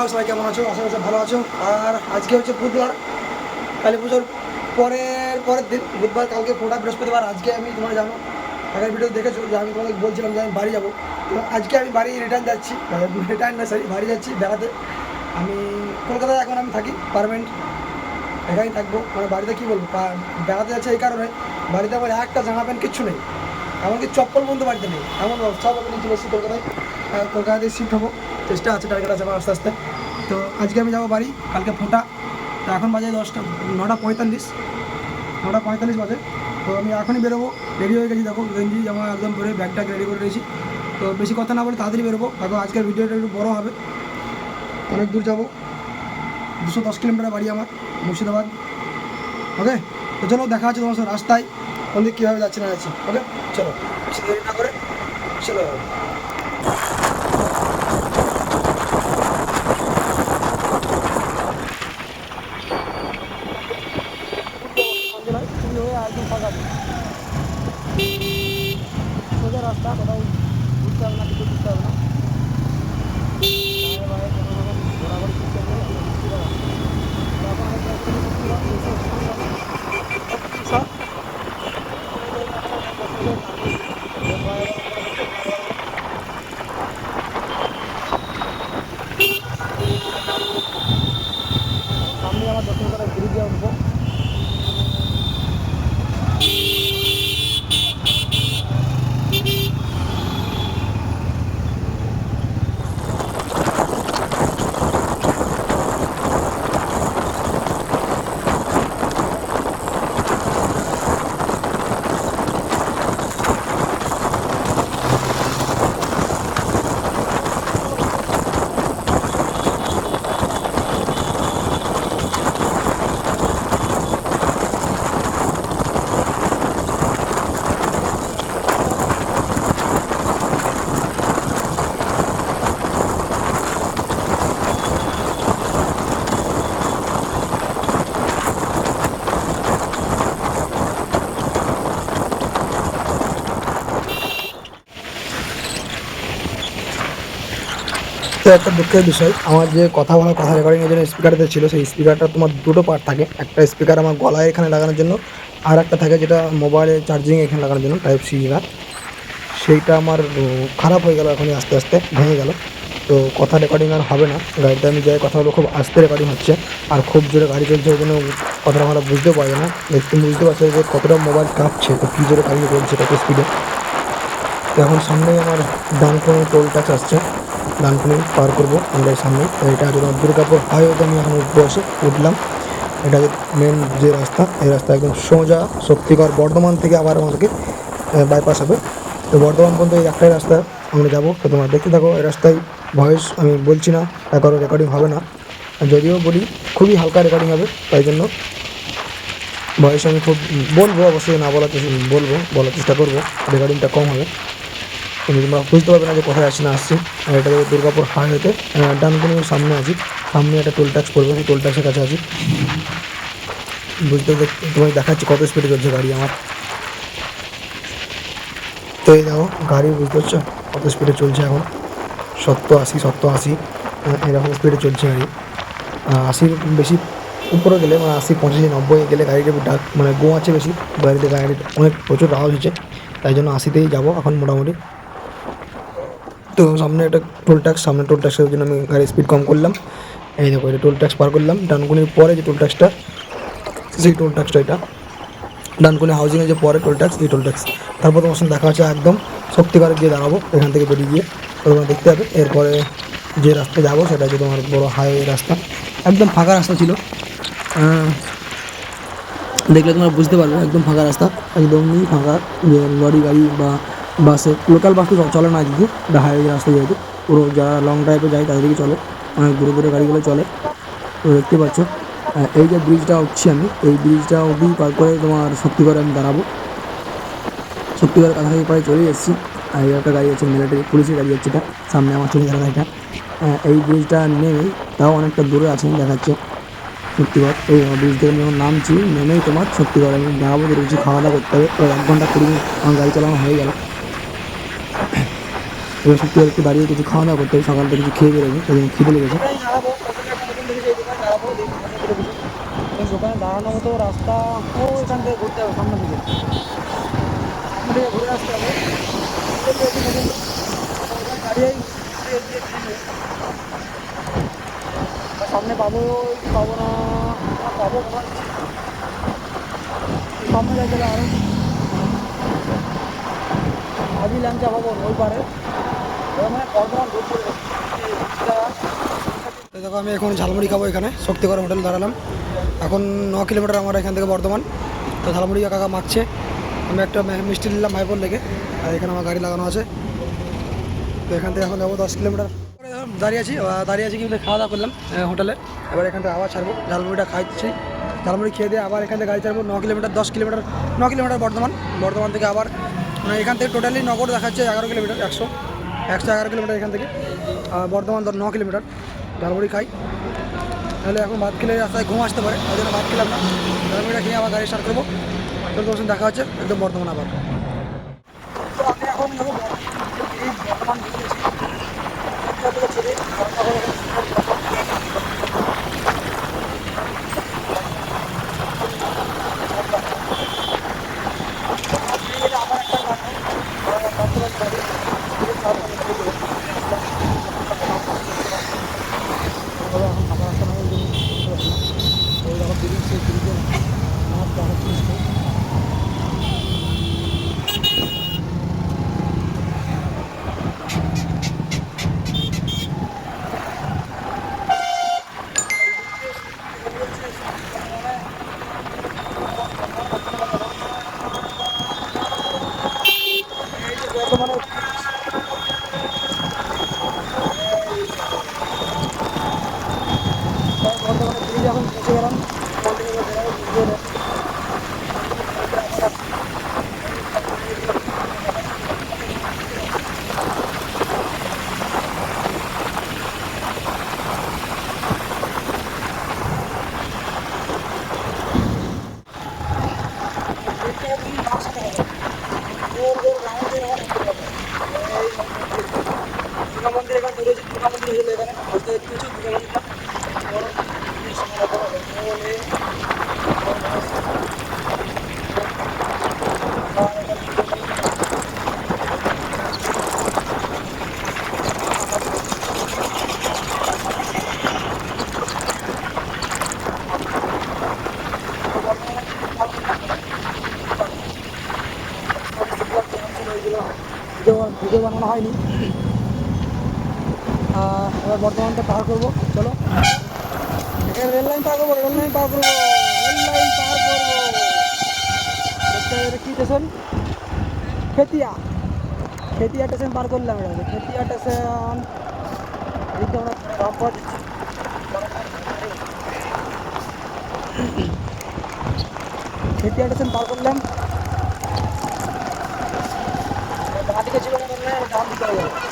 বলা সবাই কেমন আছো? আশা করছি ভালো আছো। আর আজকে হচ্ছে বুধবার। কালী পুজোর পরের পরের দিন, বুধবার, কালকে ফোটা বৃহস্পতিবার। আজকে আমি তোমরা জানো, আগের ভিডিও দেখেছ, যে আমি তোমাদের বলছিলাম যে আমি বাড়ি যাব। আজকে আমি বাড়ি রিটার্ন যাচ্ছি। রিটার্ন না সরি বাড়ি যাচ্ছি বেড়াতে। আমি কলকাতায় এখন আমি থাকি পারমানেন্ট এখানেই থাকব। মানে বাড়িতে কী বলব? বেড়াতে যাচ্ছে এই কারণে। বাড়িতে আমার একটা জামা প্যান্ট কিচ্ছু নেই। এমনকি চপ্পল বন্ধু বাড়িতে নেই। এমন সব আমি চলে এসেছি কলকাতায়। কলকাতাতে শিফট হব। চেষ্টা আছে টার্গেট আছে আমার আস্তে আস্তে। তো আজকে আমি যাব বাড়ি, কালকে ফোটা। তো এখন বাজে দশটা, নটা পঁয়তাল্লিশ। নটা পঁয়তাল্লিশ বাজে। তো আমি এখনই বেরোবো। রেডি হয়ে গেছি, দেখো, গেঞ্জি, জামা একদম পরে ব্যাগটাগ রেডি করে রয়েছি তো বেশি কথা না বলে তাড়াতাড়ি বেরোবো। দেখো, আজকের ভিডিওটা একটু বড়ো হবে। অনেক দূর যাব। দুশো দশ কিলোমিটার বাড়ি আমার, মুর্শিদাবাদ। ওকে তো চলো, দেখা আছে তোমার সাথে রাস্তায়। কোন দিক কীভাবে যাচ্ছে না যাচ্ছে। ওকে চলো না করে, চলো সোজা রাস্তা কোথাও ঘুরতে হবে না কিছু ঘুরতে হবে না বাইরে বাইরে কোনো রকম ঘোরাঘুরি করতে হবে না, কোনো কিছু হবে না। তারপর আমরা যাচ্ছি সব সামনে আমার দক্ষিণ পাড়া ব্রিজে উঠবো তো একটা দুঃখের বিষয়। আমার যে কথা বলার কথা রেকর্ডিং এর জন্য স্পিকারটা ছিল, সেই স্পিকারটা তোমার দুটো পার্ট থাকে। একটা স্পিকার আমার গলায় এখানে লাগানোর জন্য, আর একটা থাকে যেটা মোবাইলে চার্জিং এখানে লাগানোর জন্য টাইপ সি না সেইটা আমার খারাপ হয়ে গেল এখনই আস্তে আস্তে, ভেঙে গেল। তো কথা রেকর্ডিং আর হবে না। গাড়িতে আমি যাই, কথা বলব, খুব আস্তে রেকর্ডিং হচ্ছে। আর খুব জোরে গাড়ি চলছে, ওই জন্য কথাটা আমরা বুঝতে পারি না। দেখতে বুঝতে পারছ যে কতটা মোবাইল কাঁপছে, তো কী জোরে গাড়ি চলছে কত স্পিডে এখন সামনেই আমার ডানকুনি টোল ট্যাক্স আসছে। ডানকুনি পার করব আমরা সামনে এটা তোমার দুর্গাপুর হাইওয়েতে আমি এখন এসে উঠলাম। এটা মেন যে রাস্তা, এই রাস্তা একদম সোজা, শক্তিগড় বর্ধমান থেকে আবার আমাদেরকে বাইপাস হবে। তো বর্ধমান পর্যন্ত এই একটাই রাস্তা, আমরা যাব। তো তোমরা দেখতে থাকো, এই রাস্তায় ভয়েস আমি বলছি না কারও রেকর্ডিং হবে না। যদিও বলি, খুবই হালকা রেকর্ডিং হবে, তাই জন্য ভয়েস আমি খুব বলব, অবশ্যই না বলার বলব, বলার চেষ্টা করব। রেকর্ডিংটা কম হবে। কিন্তু তোমরা বুঝতে পারবে না যে কোথায় আসছি না আসছি। আর এটা দুর্গাপুর হাইওয়েতে। ডানকুনি সামনে আছি সামনে একটা টোল ট্যাক্স পড়বে, সেই টোল ট্যাক্সের কাছে আছি বুঝতে তোমায় দেখাচ্ছি কত স্পিডে চলছে গাড়ি আমার। তো এই দেখো, গাড়ি বুঝতে পারছ কত স্পিডে চলছে এখন। সত্তর আশি সত্তর আশি এরকম স্পিডে চলছে গাড়ি। আশির বেশি উপরে গেলে মানে আশি, পঁচাশি, নব্বই গেলে গাড়িটা ডাক মানে গোয়াচ্ছে বেশি। গাড়িতে গাড়ির অনেক প্রচুর আওয়াজ হচ্ছে। তাই জন্য আশিতেই যাব এখন মোটামুটি। তো সামনে একটা টোল ট্যাক্স সামনে টোল ট্যাক্সের জন্য আমি গাড়ির স্পিড কম করলাম। এই দেখো এটা টোল ট্যাক্স পার করলাম। ডানকুনির পরে যে টোল ট্যাক্সটা সেই টোল ট্যাক্সটা এটা। ডানকুনি হাউজিংয়ের যে পরে টোল ট্যাক্স এই টোল ট্যাক্স তারপর তোমার সঙ্গে দেখা হচ্ছে একদম শক্তিগড়ে গিয়ে দাঁড়াবো, এখান থেকে বেরিয়ে গিয়ে তোমরা দেখতে পাবে এরপরে যে রাস্তা যাব, সেটা হচ্ছে তোমার বড় হাইওয়ে রাস্তা। একদম ফাঁকা রাস্তা ছিল। দেখলে তোমরা বুঝতে পারবে, একদম ফাঁকা রাস্তা। একদমই ফাঁকা লরি, গাড়ি বা বাসে লোকাল বাস তো চলে না আজকে এটা হাইওয়ে রাস্তা যেহেতু। পুরো যারা লং ড্রাইভে যায় তাদেরকে চলে অনেক দূরে দূরে গাড়িগুলো চলে। তো দেখতে পাচ্ছ এই যে ব্রিজটা উঠছি আমি এই ব্রিজটা অবধি পার করে তোমার সত্যিকারে আমি দাঁড়াবো। সত্যিকারের কাছাকাছি প্রায় চলে এসেছি। আর এই একটা গাড়ি আছে মিলিটারি পুলিশের গাড়ি যাচ্ছে এটা সামনে আমার চলে গাড়িটা। আহ, এই ব্রিজটা নেমে তাও অনেকটা দূরে আছে দেখাচ্ছে। সত্যিকার এই ব্রিজ থেকে যখন নামছি নেমেই তোমার সত্যিকার আমি দাঁড়াবো কিছু খাওয়া দাওয়া করতে হবে। এক ঘণ্টা কুড়ি মিনিট আমার গাড়ি চালানো হয়ে গেল। এবার একটু দাঁড়িয়ে কিছু খাওয়া দাওয়া করতে হবে, সকালটা কিছু খেয়ে বেরোবে জন্য খিদে লেগেছে। দাঁড়ানোর মতো রাস্তা এখান থেকে ঘুরতে হবে সামনে দিকে ঘুরে আসতে হবে সামনে পাবো পাবো না। পাবো সামনে যাই গেলে আরও। আজই ল্যাংচা ভবন ওই পারে। দেখো, আমি এখন ঝালমুড়ি খাব এখানে। শক্তিগড় হোটেল দাঁড়ালাম। এখন ন কিলোমিটার আমার এখান থেকে বর্ধমান। তো ঝালমুড়ি কাকা মাখছে। আমি একটা মিষ্টি নিলাম মাইপোর লেগে। আর এখানে আমার গাড়ি লাগানো আছে। তো এখান থেকে এখন যাব দশ কিলোমিটার। দাঁড়িয়ে আছি দাঁড়িয়ে আছি কিন্তু খাওয়া দাওয়া করলাম হোটেলে। এবার এখান থেকে আবার ছাড়বো। ঝালমুড়িটা খাইছি ঝালমুড়ি খেয়ে দিয়ে আবার এখান থেকে গাড়ি ছাড়বো। ন কিলোমিটার, দশ কিলোমিটার, ন কিলোমিটার বর্ধমান। বর্ধমান থেকে আবার মানে এখান থেকে টোটালি নগর দেখাচ্ছে এগারো কিলোমিটার, একশো। একশো এগারো কিলোমিটার এখান থেকে বর্ধমান ধর ন কিলোমিটার ঝালবড়ি খাই। তাহলে এখন ভাত খেলে রাস্তায় ঘুম আসতে পারে ওই জন্য ভাত খেলাম না। ঝালমুড়িটা খেয়ে আবার গাড়ি স্টার্ট করব। তো তোমার দেখা হচ্ছে, একদম বর্ধমান আবার এই বর্ধমান ঘুরেছি একটা থেকে ছেড়ে বর্তমানে বর্তমানে ব্রিজ যখন পৌঁছে গেলাম কন্টিনিউ বেরোবো দুর্গা মন্দির এখানে দূরে যে দুর্গা মন্দির হয়েছিল এখানে বুঝতে পেরেছ দুর্গা মন্দিরটা বড় মন্দির, ভিডিও ভিডিও বানানো হয়নি আহ, এবার বর্ধমানটা পার করব চলো এখানে রেল লাইন পার করব রেল লাইন পার করব রেল লাইন পার করব দেখতে হবে এটা কি স্টেশন খেতিয়া। খেতিয়া স্টেশন পার করলাম এটা খেতিয়া স্টেশন এইদিকে আমরা রামপুর খেতিয়া স্টেশন পার করলাম ডান দিকে ছিল ডান দিকে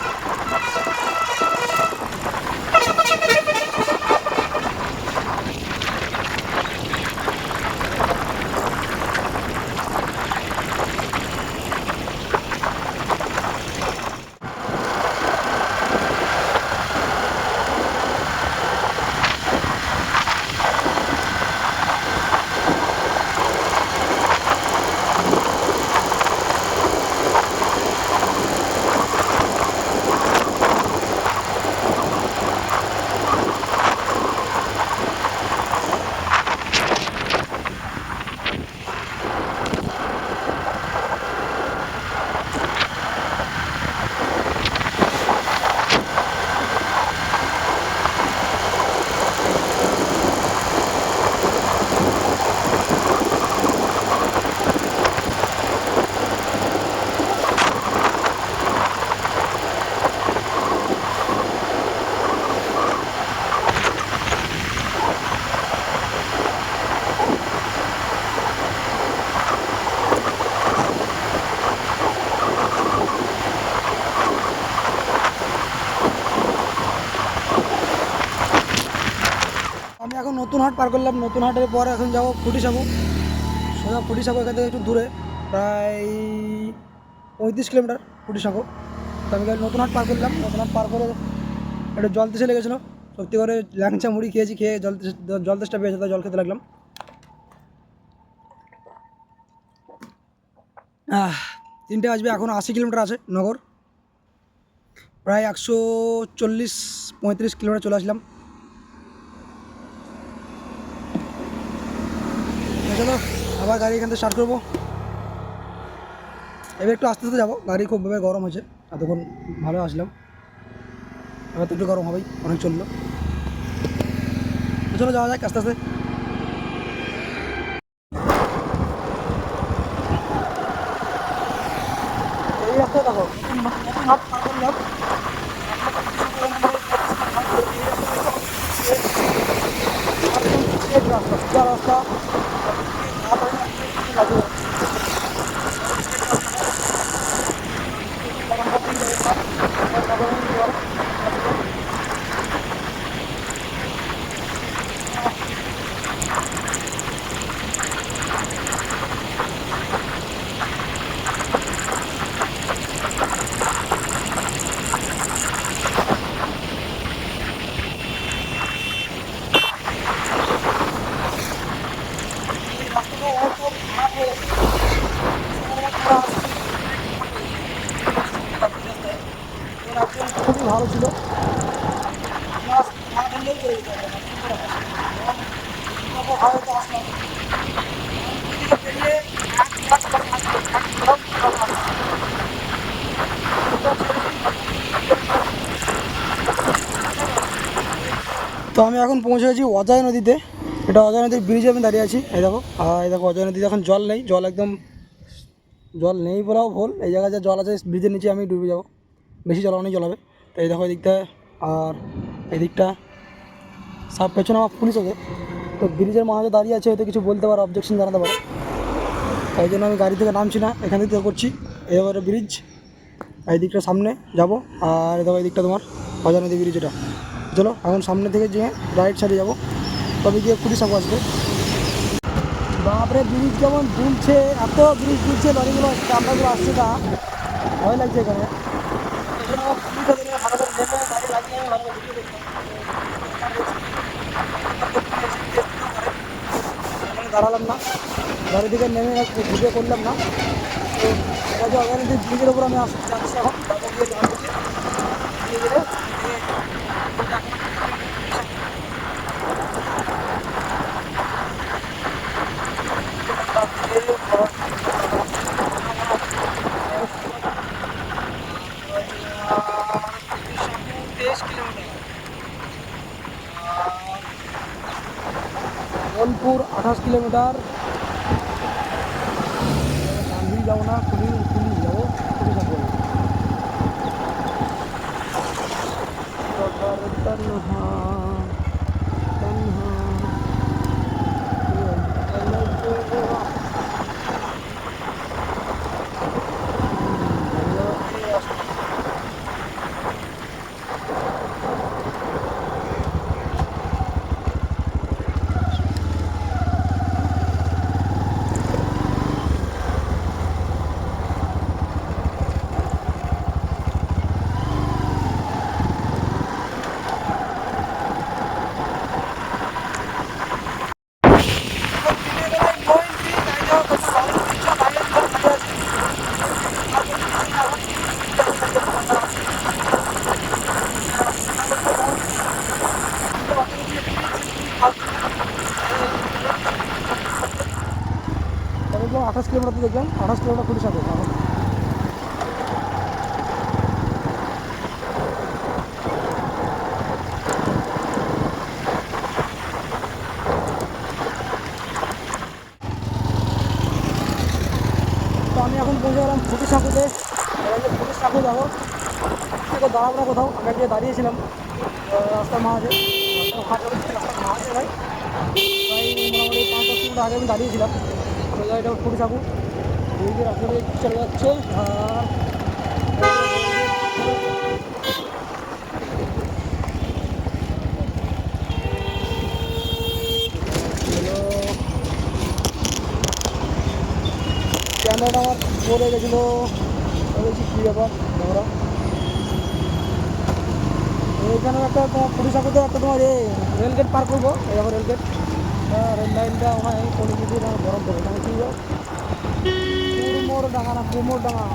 করলাম, নতুন হাটের পর এখন যাব ফুটি সাবু সোজা ফুটি সাবু এখান থেকে একটু দূরে, প্রায় পঁয়ত্রিশ কিলোমিটার ফুটি সাঁকো তো আমি নতুন হাট পার করলাম, নতুন হাট পার করে একটু জল তেসে লেগেছিলো। সত্যি করে ল্যাংচা মুড়ি খেয়েছি, খেয়ে জল জল তেষ্টা পেয়েছে জল খেতে লাগলাম। তিনটে বাজবে, এখন আশি কিলোমিটার আছে নগর। প্রায় একশো চল্লিশ, পঁয়ত্রিশ কিলোমিটার চলে আসলাম। চলো, আবার গাড়ি এখান থেকে স্টার্ট করব। এবার একটু আস্তে আস্তে যাব, গাড়ি খুবভাবে গরম হয়েছে, এতক্ষণ ভালো আসলাম। এবার তো একটু গরম হবেই, অনেক চলল। চলো যাওয়া যাক আস্তে আস্তে। তো আমি এখন পৌঁছে গেছি অজয় নদীতে। এটা অজয় নদীর ব্রিজে আমি দাঁড়িয়ে আছি। এই দেখো, আর এই দেখো অজয় নদীতে এখন জল নেই, জল একদম জল নেই বলাও ভুল এই জায়গায় যে জল আছে ব্রিজের নিচে আমি ডুবে যাব। বেশি জল অনেক জল হবে। তো এই দেখো এদিকটা, আর এদিকটা সব পেছনে আমার পুলিশ আছে তো ব্রিজের মাঝে দাঁড়িয়ে আছে, হয়তো কিছু বলতে পারে অবজেকশন জানাতে পারে। তাই জন্য আমি গাড়ি থেকে নামছি না, এখান থেকে করছি। এবারে ব্রিজ এই দিকটা সামনে যাব, আর এই দেখো এই দিকটা তোমার অজয় নদী ব্রিজ এটা। চলো, এখন সামনে থেকে যেয়ে রাইট সাইডে যাব। তবে গিয়ে পুলিশ সাপ আসবে। বাপরে, ব্রিজ কেমন দুলছে, এত ব্রিজ দুলছে লরিগুলো চামড়াগুলো আসছে না ভয় লাগছে এখানে। দাঁড়ালাম না। গাড়ি থেকে নেমে ভিডিও করলাম না। তো ব্রিজের ওপর আমি আসতে যাচ্ছি এখন তারপর গিয়ে জানব যে ধীরে ধীরে তেইশ কিলোমিটার বোলপুর আঠাশ কিলোমিটার গান্ধী যাব না পুলিশ পুলিশ যাব পুলিশ যাব তন্হা তন্হা দেখলাম আঠাশ কিলোমিটার দেখলাম আঠাশ কিলোমিটার পুলিশ আছে তো আমি এখন পৌঁছে গেলাম পুলিশ সাঁকুতে এবার যে থেকে দাঁড়াবো না কোথাও আমি গিয়ে দাঁড়িয়েছিলাম। রাস্তার মাঝে। মাঝে প্রায় মোটামুটি পাঁচ দশ কিলোমিটার আগে আমি দাঁড়িয়েছিলাম। তো এটা পুলিশ সাঁকু এদিকে রাস্তা দিয়ে চলে যাচ্ছে আর ক্যামেরাটা আমার পড়ে গেছিল। বলেছি কী ব্যাপার। এইখানে একটা তোমার সাথে একটা তোমার এ রেল গেট পার করব, এই দেখো রেল গেট রেল লাইনটা ওখানে কোনো কিছু বরফ দেবে এখানে কি কুমোর ডাঙা না, কুমোর ডাঙা।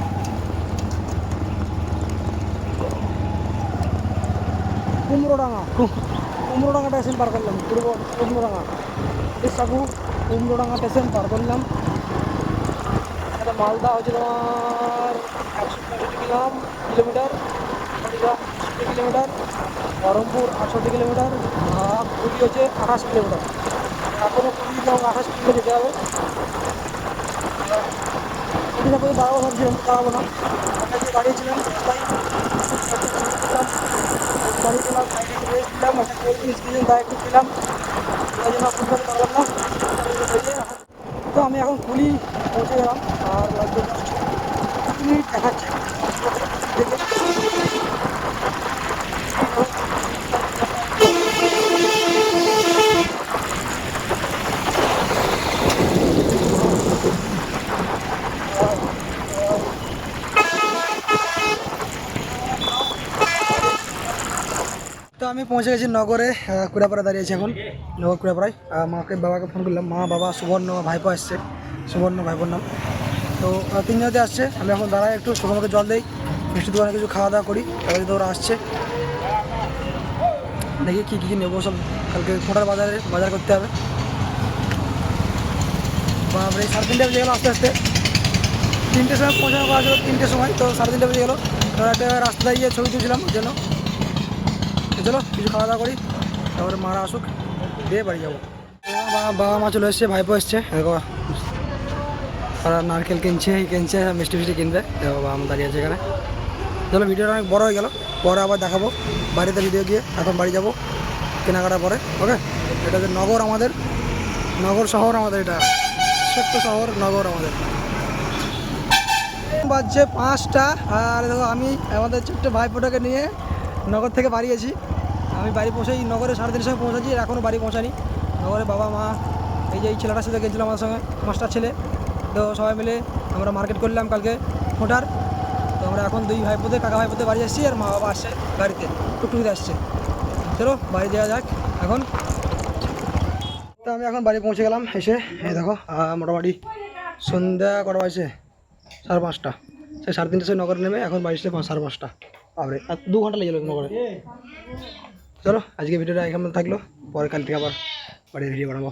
কুমড়োডাঙ্গা কুমড়োডাঙ্গা স্টেশন পার করলাম। পূর্ব কুমড়োডাঙ্গা সাগু কুমড়োডাঙ্গা স্টেশন পার করলাম। এটা মালদা হচ্ছে তোমার একশো পঁয়ষট্টি কিলাম কিলোমিটার আটষট্টি কিলোমিটার, বহরমপুর আটষট্টি কিলোমিটার পুরী হচ্ছে আঠাশ কিলোমিটার। এখনও পুরী এবং আঠাশ কিলোমিটার যেতে হবে। দাঁড়াবো ভাবছিলাম দাঁড়াবো না। আমরা যে দাঁড়িয়েছিলাম, তাই দাঁড়িয়েছিলাম, সাইডে একটু রেস্ট দিলাম একটা কোল্ড ড্রিঙ্কস কিছু দা একটু খেলাম তাই জন্য না। তো আমি এখন কুলি পৌঁছে গেলাম। আর তো আমি পৌঁছে গেছি নগরে কুড়াপাড়া দাঁড়িয়েছি এখন, নগর কুড়াপাড়ায়। মাকে, বাবাকে ফোন করলাম। মা, বাবা, সুবর্ণ, ভাইপো আসছে। সুবর্ণ, ভাইপোর নাম। তো আহ, তিনজনতে আসছে। আমি এখন দাঁড়াই একটু সুগমকে জল দেই। মিষ্টি দোকানে কিছু খাওয়া দাওয়া করি। তারপরে তো ওরা আসছে। দেখি কী কী নেব সব। কালকে ফোটার বাজারে বাজার করতে হবে। বাপরে সাড়ে তিনটে বেজে গেলো আস্তে আস্তে। তিনটের সময় পৌঁছানো করা ছিল তিনটের সময় তো সাড়ে তিনটে বেজে গেলো। তো একটা রাস্তায় গিয়ে ছবি তুলছিলাম ওর জন্য। চলো কিছু খাওয়া দাওয়া করি। তারপরে মারা আসুক দিয়ে বাড়ি যাব। বাবা মা চলে এসছে ভাইপো এসছে। ওরা নারকেল কিনছে এই কিনছে, মিষ্টি ফিষ্টি কিনবে। বাবা মা দাঁড়িয়ে আছে এখানে। চলো, ভিডিওটা অনেক বড় হয়ে গেল। পরে আবার দেখাবো। বাড়িতে ভিডিও গিয়ে এখন বাড়ি যাব কেনাকাটা পরে ওকে এটা যে নগর আমাদের, নগর শহর আমাদের এটা। ছোট্ট শহর, নগর আমাদের। বাজছে পাঁচটা, আর দেখো আমি আমাদের ছোট্ট ভাইপোটাকে নিয়ে নগর থেকে বাড়িয়েছি আমি বাড়ি পৌঁছেই নগরে সাড়ে তিনশো পৌঁছেছি এখনও বাড়ি পৌঁছানি নগরে বাবা, মা, এই যে এই ছেলেটার সাথে গেছিলাম আমার সঙ্গে, মাস্টার ছেলে। তো সবাই মিলে আমরা মার্কেট করলাম কালকে ফোটার তো আমরা এখন দুই ভাইপোতে কাকা ভাইপোতে বাড়ি আসছি আর মা বাবা আসছে গাড়িতে, টুকটুকিতে আসছে। চলো বাড়ি যাওয়া যাক এখন। তো আমি এখন বাড়ি পৌঁছে গেলাম, এসে এই দেখো মোটামুটি সন্ধ্যা কটা বাজছে? সাড়ে পাঁচটা। সেই সাড়ে তিনটে সময় নগরে নেমে এখন বাড়ি এসে সাড়ে পাঁচটা। আবার আর দু ঘণ্টা লেগে গেলো নগরে। চলো, আজকে ভিডিওটা এখানে থাকল, পরে কাল থেকে আবার বাড়ির ভিডিও বানাবো।